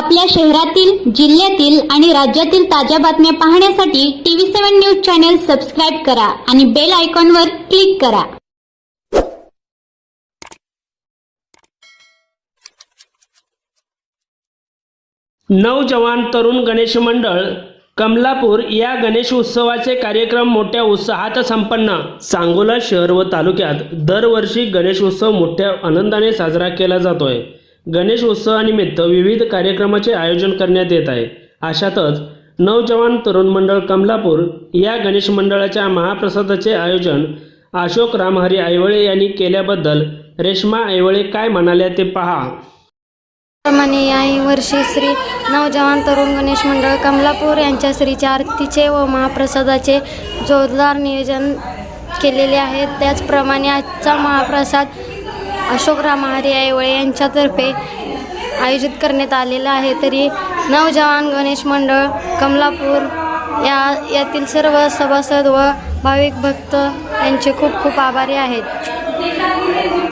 आपल्या शहरातील जिल्ह्यातील आणि राज्यातील ताज्या बातम्या पाहण्यासाठी TV seven news channel subscribe करा आणि बेल आयकॉनवर क्लिक करा. नवजवान तरुण गणेश मंडळ कमलापूर या गणेश उत्सवाचे कार्यक्रम मोठ्या उत्साहात संपन्न. सांगोला शहर व तालुक्यात दरवर्षी गणेश उत्सव मोठ्या आनंदाने साजरा केला जातोय. गणेश उत्सवानिमित्त विविध कार्यक्रमाचे आयोजन करण्यात येत आहे. अशातच नवजवान तरुण मंडळ कमलापूर या गणेश मंडळाच्या महाप्रसादाचे आयोजन अशोक रामहरी ऐवळे यांनी केल्याबद्दल रेश्मा ऐवळे काय म्हणाल्या ते पहा. प्रमाणे याही वर्षी श्री नवजवान तरुण गणेश मंडळ कमलापूर यांच्या श्रीच्या आरतीचे व महाप्रसादाचे जोरदार नियोजन केलेले आहे. त्याचप्रमाणे आजचा महाप्रसाद अशोक महारी आयवळे यांच्यातर्फे आयोजित करण्यात आलेलं आहे. तरी नवजवान गणेश मंडळ कमलापूर या यातील सर्व सभासद व भाविक भक्त यांचे खूप खूप आभारी आहेत.